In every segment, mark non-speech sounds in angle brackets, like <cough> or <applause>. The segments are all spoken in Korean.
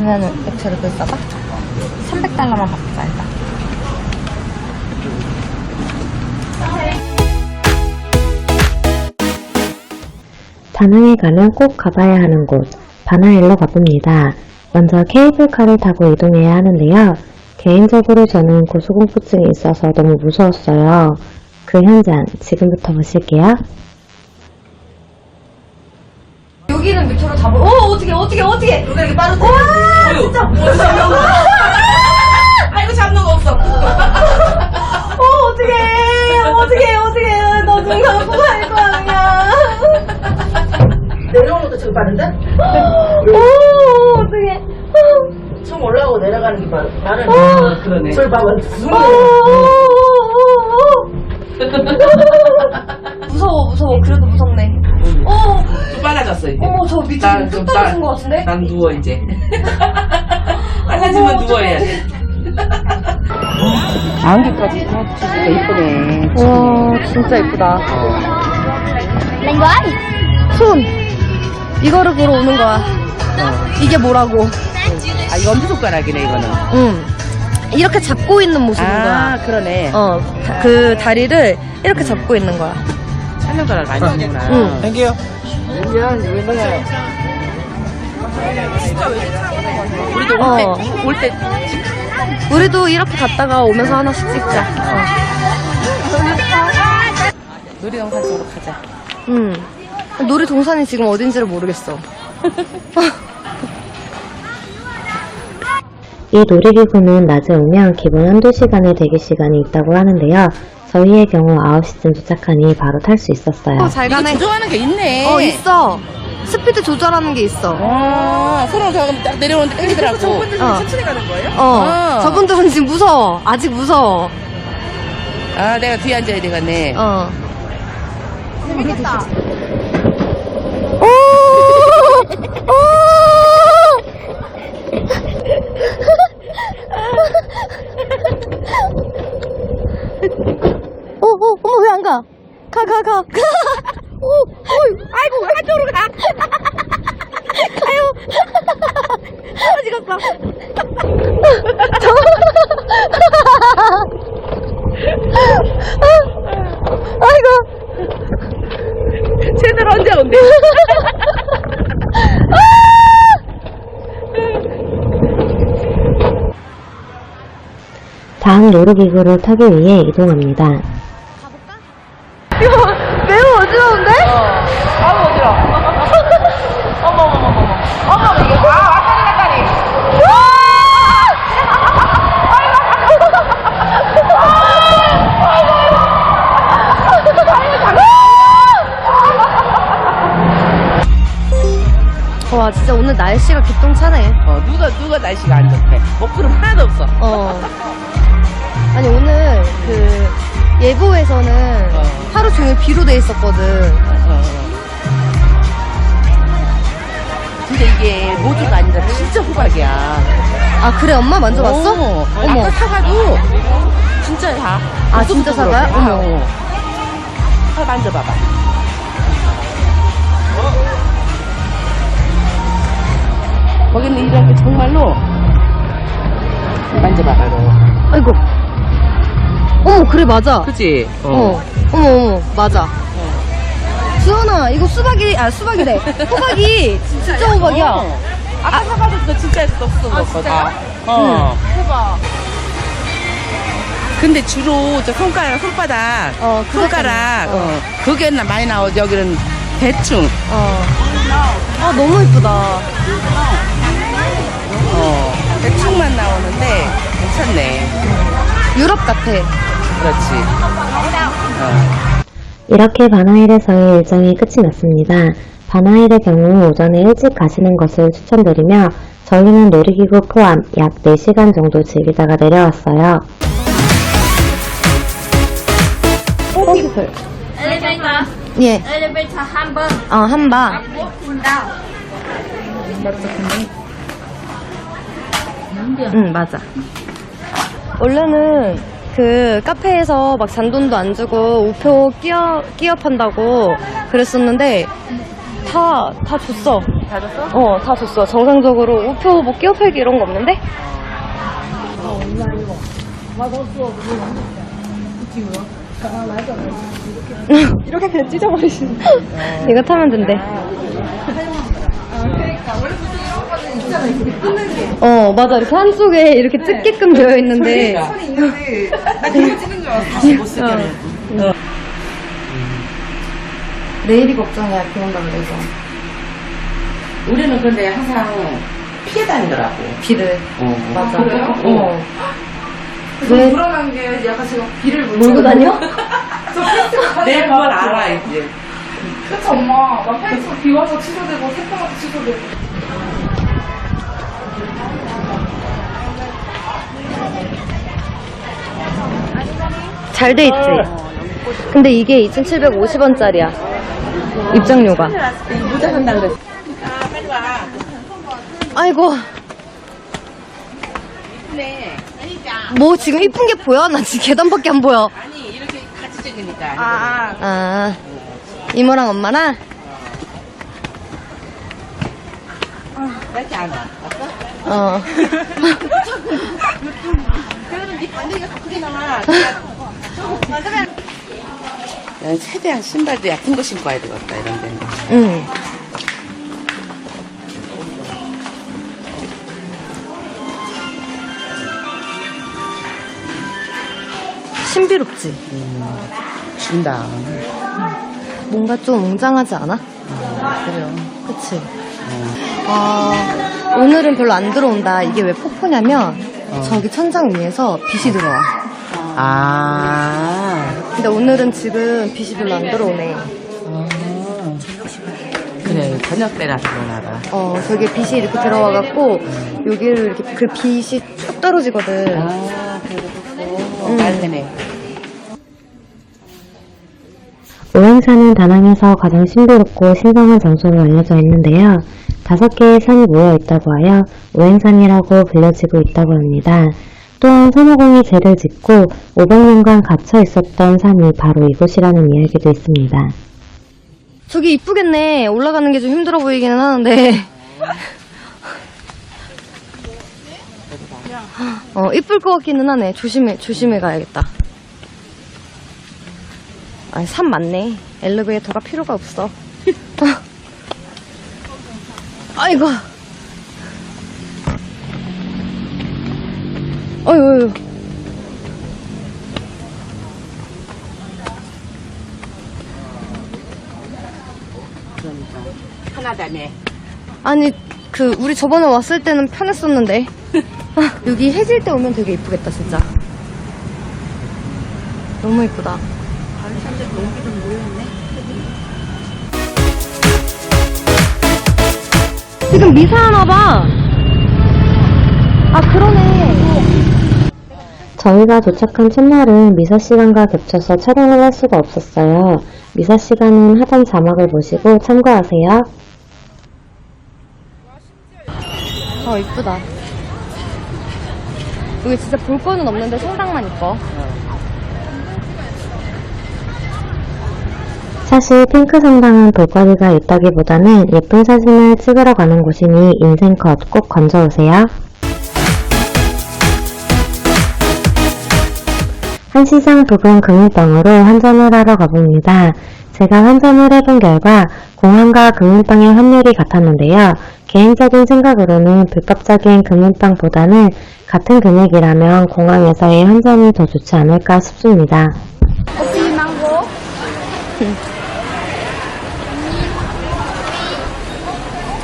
그러면은 액체를 그 써봐. 300달러만 받자 일단. 다낭에 가면 꼭 가봐야 하는 곳, 바나일로 가봅니다. 먼저 케이블카를 타고 이동해야 하는데요. 개인적으로 저는 고소공포증이 있어서 너무 무서웠어요. 그 현장 지금부터 보실게요. 여기는 밑으로 잡아. 오 어떻게 어떻게 어떻게? 여기 이렇게 빠르 진짜. 아 이거 잡는 거 없어. 어 어떻게 어떻게 어떻게 너눈 감고 갈거 아니야. 내려오는 것도 지금 빠른데? 오 어떻게? 좀 올라오고 내려가는 게 빠르. 나는 어. 그러네. 저 봐봐. 무서워 무서워 그래도 무섭네. 어 좀 빨라졌어 이제. 어머 저 밑에 난뚝좀 떨어진 빨- 것 같은데? 난 누워 이제. 빨라지면 누워야 돼. 안개까지 진짜 이쁘네. 와 진짜 예쁘다. 손 이거를 보러 오는 거야. 이게 뭐라고? 아 이거 엄지 손가락이네 이거는. 응. 이렇게 잡고 있는 모습인 아 거야. 그러네. 어, 다- 그 다리를 이렇게 잡고 있는 거야. 촬영가락 많이 하는구나. 응. 땡큐. 우리도 어. 올때 우리도 이렇게 갔다가 오면서 하나씩 찍자. 놀이동산 쪽으로 가자. 응. 놀이동산이 지금 어딘지를 모르겠어. <laughs> 이 놀이기구는 낮에 오면 기본 한두 시간의 대기 시간이 있다고 하는데요. 저희의 경우 9시쯤 도착하니 바로 탈 수 있었어요. 어, 잘 가네. 조정하는 게 있네. 어, 있어. 스피드 조절하는 게 있어. 아, 손으로 저딱 내려오는데 끌리더라고. 어. 천천히 가는 거예요? 어. 어. 저분들은 지금 무서워. 아직 무서워. 아, 내가 뒤에 앉아야 되겠네. 어. 재밌겠다. 오! 오! 어, 어, 어머, 왜 안 가? 가, 가, 가. <laughs> 오, 오, 아이고, 한쪽으로 가. <laughs> 아유. 떨어지겠어. <laughs> 아이고. 쟤들 언제 온대? 다음 놀이기구를 타기 위해 이동합니다. 날씨가 기똥차네. 어, 누가, 누가 날씨가 안 좋대. 먹구름 하나도 없어. 어. 아니 오늘 그 예보에서는 어. 하루 종일 비로 돼 있었거든. 어. 근데 이게 모두가 아니라 진짜 호박이야. 아 그래 엄마 만져봤어? 어, 어머. 아까 사과도 진짜 다. 아, 진짜 사과야? 어머. 어머. 사 만져봐봐. 거기는 이런 게 정말로 만져봐봐. 너. 아이고. 어머 그래 맞아. 그치? 어. 어머 어머 맞아. 수연아 이거 수박이 아 수박이래. <laughs> 호박이 진짜 호박이야. 어. 아까 사과도 그거 진짜 없어 아, 진짜요? 어. 해봐. 근데 주로 저 손가락, 손바닥, 어, 그거 손가락, 때문에. 어. 그게 나 많이 나오지. 여기는 대충. 어. 아 너무 이쁘다. 어. 대충만 나오는데 괜찮네. 유럽 같아. 그렇지. 어. 이렇게 바나일에서의 일정이 끝이 났습니다. 바나일의 경우 오전에 일찍 가시는 것을 추천드리며 저희는 놀이기구 포함 약 4시간 정도 즐기다가 내려왔어요. 예. 엘리베이터 한 번, 어, 한 방. 못 푼다. 응, 맞아. 원래는 그 카페에서 막 잔돈도 안 주고 우표 끼어, 끼어 판다고 그랬었는데 다, 다 줬어. 다 줬어? 어, 다 줬어. 정상적으로 우표 뭐 끼어 팔기 이런 거 없는데? 이렇게 그냥 찢어버리시는 <laughs> 이거 타면 된대. 어, 맞아. 이렇게 한쪽에 이렇게 뜯게끔 되어 있는데. 손이 있는데 나 그거 찢은 줄 알았어. 다시 못 쓰게 하는. 내일이 걱정이야, 비 온다 그래서. 우리는 근데 항상 피해 다니더라고. 비를. 어. 맞아. 그래요? 어. 저 왜? 불안한 게 약간 제가 비를 못 몰고 다녀? <laughs> 저 페이스북 내가 그걸 알아, 이제. 그쵸 엄마 나 페이스북 비 와서 취소되고 태풍 와서 취소되고 잘 돼 있지? 근데 이게 2,750원짜리야. 입장료가. 모자 산다 그랬어. 아이고. 네. 뭐 지금 이쁜 게 보여? 나 지금 계단밖에 안 보여. 아니, 이렇게 같이 찍으니까. 아, 아, 이모랑 엄마랑? 이렇게 안 와. 어. <laughs> 그래도 네 반대가 더 크게 나와. 난 최대한 신발도 얕은 거 신고 와야 되겠다, 이런 데는. 응. 신비롭지? 준다. 뭔가 좀 웅장하지 않아? 그래요. 그치? 아, 오늘은 별로 안 들어온다. 이게 왜 폭포냐면, 저기 천장 위에서 빛이 들어와. 아. 근데 오늘은 지금 빛이 별로 안 들어오네. 그래, 저녁 때라 그러나 봐. 어, 저기 빛이 이렇게 들어와갖고, 여기를 이렇게 그 빛이 쭉 떨어지거든. 아, 그렇고. 음. 말되네. 오행산은 다낭에서 가장 신비롭고 신성한 장소로 알려져 있는데요. 다섯 개의 산이 모여 있다고 하여 오행산이라고 불려지고 있다고 합니다. 또한 손오공이 죄를 짓고 500년간 갇혀 있었던 산이 바로 이곳이라는 이야기도 있습니다. 저기 이쁘겠네. 올라가는 게 좀 힘들어 보이기는 하는데. <laughs> 어, 이쁠 것 같기는 하네. 조심해, 조심해 가야겠다. 아, 산 많네. 엘리베이터가 필요가 없어. <laughs> 아이고. 어휴, 어휴. 하나다네. 아니 그 우리 저번에 왔을 때는 편했었는데 아, <laughs> 여기 해질 때 오면 되게 이쁘겠다 진짜 너무 이쁘다 지금 미사하나 봐. 아 그러네. 저희가 도착한 첫날은 미사 시간과 겹쳐서 촬영을 할 수가 없었어요. 미사 시간은 하단 자막을 보시고 참고하세요. 어 이쁘다. 여기 진짜 볼 거는 없는데 성당만 이뻐. 사실 핑크 성당은 볼거리가 있다기보다는 예쁜 사진을 찍으러 가는 곳이니 인생컷 꼭 건져오세요. 한시장 부근 금일방으로 환전을 하러 가봅니다. 제가 환전을 해본 결과 공항과 금일방의 환율이 같았는데요. 개인적인 생각으로는 불법적인 금일방보다는 같은 금액이라면 공항에서의 환전이 더 좋지 않을까 싶습니다.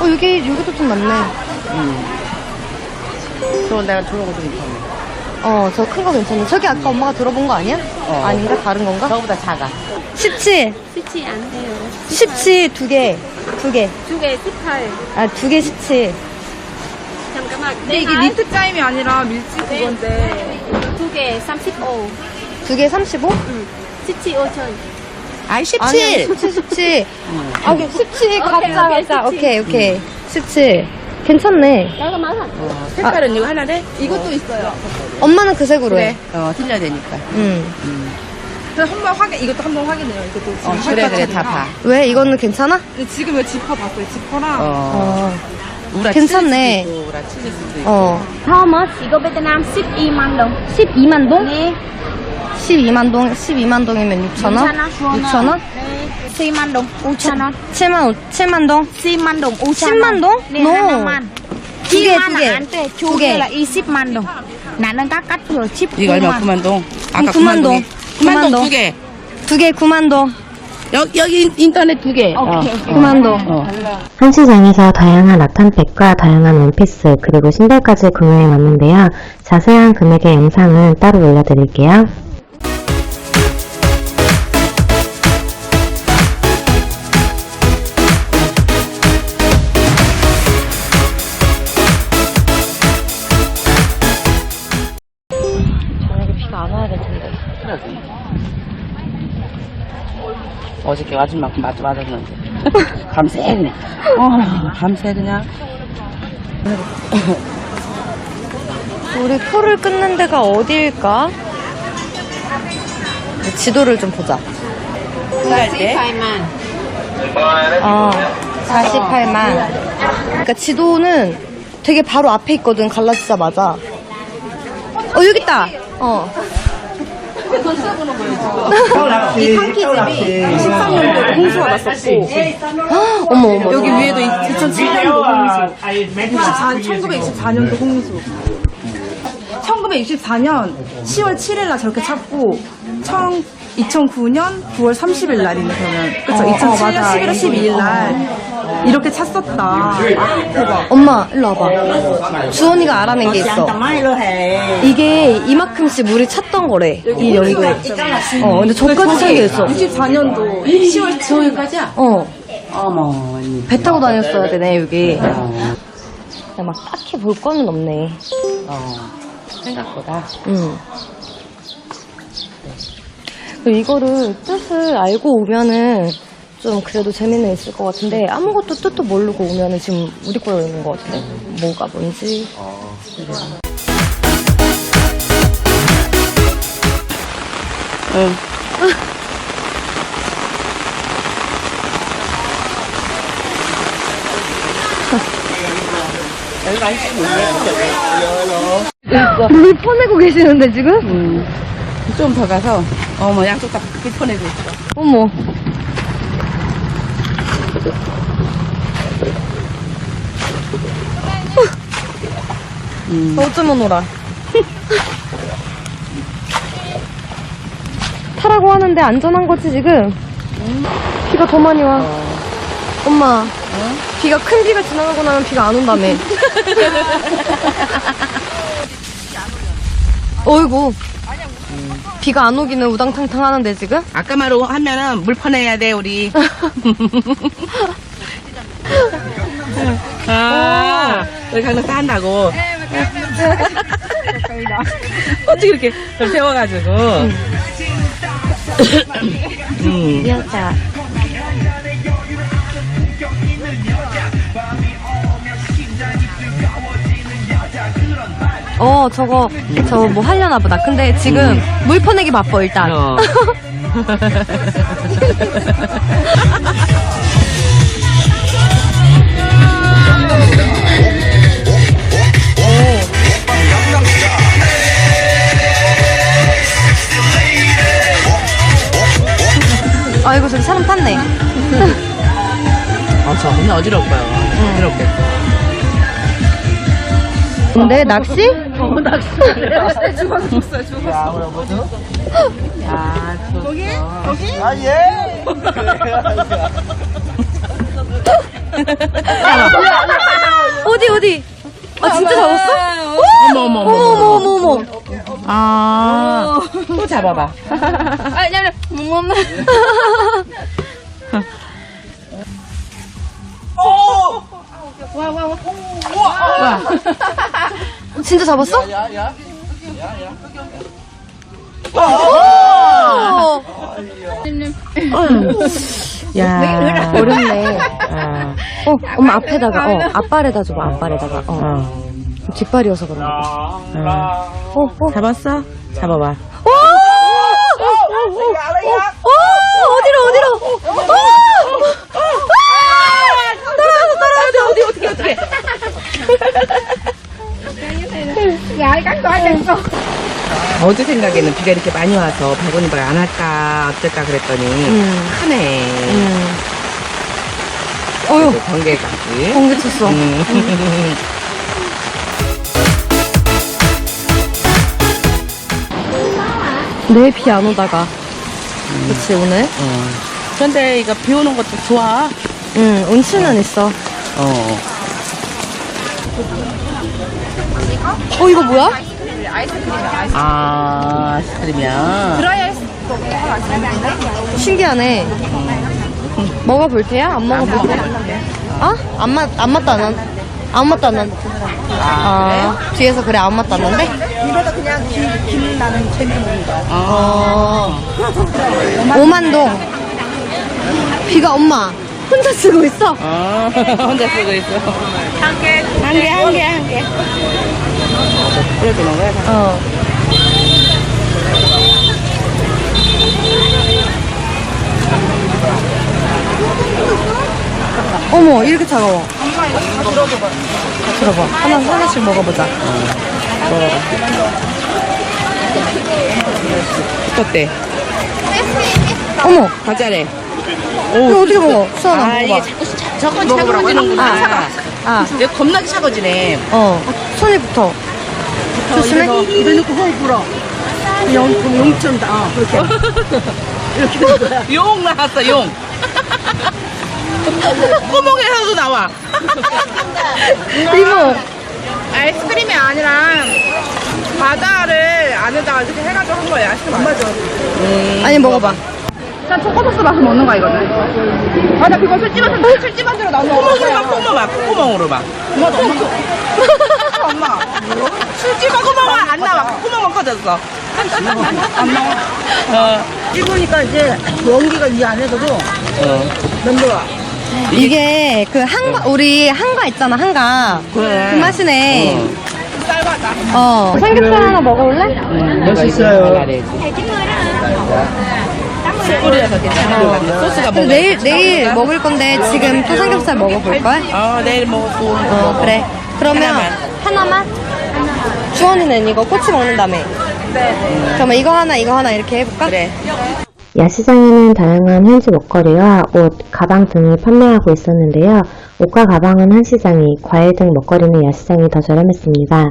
어 여기 여기도 좀 많네. 저 내가 저런 거좀 있잖아. 어 저 큰 거 괜찮네. 저기 아까 엄마가 들어본 거 아니야? 어. 아닌가 다른 건가? 저거보다 작아. 17. 수치 안 돼요. 17 두 개. 두 개. 두개 18. 아, 두 개 17. 잠깐만. 근데 이게 니트 짜임이 아니라 밀짚 그건데 두개 35. 두 개 35? 17, 5천. 아이, 17! 아니, 17, 17. 아, 17 오케이, 각자, 오케이, 각자. 17. 오케이, 오케이. 17. 괜찮네. 어, 색깔은 이거 하나래? 이것도 있어요. 엄마는 그 색으로 해. 어, 틀려야 되니까. 응. 그래서 한번 확인, 이것도 한번 확인해요. 이것도 지금 어, 그래, 그래, 팔다 봐. 왜? 이거는 괜찮아? 근데 지금 이 지퍼 봤어요. 지퍼랑. 어, 어. 우라 괜찮네. 있고, 우라 있고. 어. How much? 이거 베트남 12만 동. 12만 동? 네. 12만 동, 12만 동이면 6천 원? 6천 원? 10만 동. 5천 원. 7만, 7만 동? 10만 동. 5천 10만 동? 네, No. 하나만. 두 개, 두 개. 안 돼. 두 두 개. 개là 20만 동. 나는 깎았어. 10. 이거 얼마? 9만 동. 아까 9만 동. 9만 9만 동 동. 두 개. 두 개 9만 동. 여기, 여기 인터넷 두 개. 오케이. 9만 동. 어. 한시장에서 다양한 라탄백과 다양한 원피스 그리고 신발까지 구매해 왔는데요. 자세한 금액의 영상은 따로 올려드릴게요. 어저께 맞은 만큼 맞, 맞았는데. <laughs> 밤새 그냥. 어, 밤새 그냥. <laughs> 우리 표를 끊는 데가 어디일까? 지도를 좀 보자. 할 때. 어, 48만. 그러니까 지도는 되게 바로 앞에 있거든, 갈라지자마자. 어, 여기 있다! 어. 이 탕키집이 13년도에 홍수가 났었고. 어머, 어머. 여기 위에도 2007년도 홍수. 64, 1924년도 홍수. 1964년 10월 7일 날 저렇게 찾고, 2009년 9월 30일 날이네, 그러면. 그쵸? 어, 2007년 어, 맞아. 11월 12일 날. 이렇게 찾았다. 아, 대박. 엄마, 일로 와봐. 주원이가 알아낸 게 있어. 이게 이만큼씩 물이 찼던 거래. 이 연도에. 어, 근데 저까지 차이가 있어. 64년도 10월 9일까지야? 어, 어머, 언니. 배 타고 다녔어야 되네, 여기. 어, 근데 막 딱히 볼 거는 없네. 어. 생각보다. 응. 그리고 이거를 뜻을 알고 오면은 좀 그래도 재미는 있을 것 같은데 아무것도 뜻도 모르고 오면은 지금 우리 거로 있는 것 같아. 뭐가 뭔지. 응. 물 퍼내고 계시는데 지금? 음. 좀더 가서, 어머, 양쪽 다 불편해고 있어. 어머. 음. 어쩌면 오라. <laughs> 타라고 하는데 안전한 거지 지금? 비가 더 많이 와. 엄마. 비가 큰 비가 지나가고 나면 비가 안 온다며. <laughs> 어이구. 비가 안 오기는 우당탕탕 하는데 지금? 아까 말로 하면은 물 퍼내야 돼, 우리. <laughs> 아, 우리 강릉 한다고. 어떻게 이렇게 좀 세워가지고. 음. 미안자. 어, 저거, 저거 뭐 하려나 보다. 근데 지금 물 퍼내기 바빠, 일단. 어. <laughs> 아이고, 저기 사람 탔네. 어, 저 그냥 어지럽고요. 어지럽겠어. 근데 낚시? 죽었어, 죽었어요, 죽었어. 아, 저, 거기? 거기? 아, 예! 어디, 어디? 아, 진짜 잡았어? 어머, 어머, 어머, 어머, 어머, 어머. 아, 또 잡아봐. 아니, 아니, 어머. 진짜 잡았어? 오! 야. 어렵네. 아, <laughs> 어, 엄마 앞에다가, 어, 앞발에다 줘봐, 앞발에다가. 어. 어. 뒷발이어서 그런가 봐. 어. 어, 어. 잡았어? 잡아봐. 어! 어! 어! 어디로, 어디로? 어! 떨어져, 떨어져. 어디, 어떻게, 어떻게. <laughs> 어제 생각에는 비가 이렇게 많이 와서 바구니발 안 할까 어쩔까 그랬더니 음. 크네. 음. 어휴, 번개까지. 공기 쳤어. 음. 내일 비안 오다가. 그치, 오늘? 어. 근데 이거 비 오는 것도 좋아. 응, 운치는 있어. 어. 어, 이거 뭐야? 아, 아이스크림이야. 신기하네. 먹어볼 테야? 안 먹어볼 테야? 어? 안 맛, 안 맛도 안 난, 아무 맛도 안 난. 아, 뒤에서 그래, 아무 맛도 안 난대? 이거도 그냥 김, 김 나는 재미 먹는 거야. 어. 오만동. 비가 엄마 혼자 쓰고 있어. 어, <laughs> 혼자 쓰고 있어. 한 개. 한 개, 한 개, 한 개. 이렇게 먹어야 돼. 어. 어머, 이렇게 차가워. 엄마, 이거 다 들어줘봐. 다 들어봐. 하나, 하나씩 먹어보자. 어때? 어머, 과자래. 이거 어떻게 먹어? 수아나 아, 먹어봐. 이게 자꾸 차- 저건 차가워지는구나. 아, 이거 겁나게 차가워지네. 어. 손이 붙어. 조심해. 입에 넣고 호흡 불어. 용, 용처럼 다. 어, 그렇게. <laughs> 이렇게 된 거야. 용 나왔어, 용. <laughs> 구멍에서도 나와. <laughs> 이모. 아이스크림이 아니라 과자를 안에다가 이렇게 해가지고 한 거예요. 아이스크림. 맞아. 아니, 먹어봐. 난 초코소스 맛을 먹는 거야, 이거는. 맞아, 그거 술집에서, 술집안으로 나오는 거. 콧구멍으로 막, 콧구멍 막, 콧구멍으로 막. 엄마, 엄마. 엄마. 술집 콧구멍은 안 나와. 콧구멍만 커졌어. 안 나와. 어. 씹으니까 이제 연기가 이 안에서도 어. 넘겨와. 이게 그 한가, 우리 한가 있잖아, 한가. 그래. 그 맛이네. 어. 어. 삼겹살 하나 먹어볼래? 맛있어요. 숯불이라서 괜찮은 것 같네. 소스가 뭔가 내일. 내일 먹을 건데 지금 또 삼겹살 먹어볼 걸? 어, 내일 먹고. 어, 그래. 그러면 하나만. 하나만? 주원이는 이거 꼬치 먹는다며. 네. 그러면 이거 하나, 이거 하나 이렇게 해볼까? 그래. 야시장에는 다양한 현지 먹거리와 옷, 가방 등을 판매하고 있었는데요. 옷과 가방은 한 시장이, 과일 등 먹거리는 야시장이 더 저렴했습니다.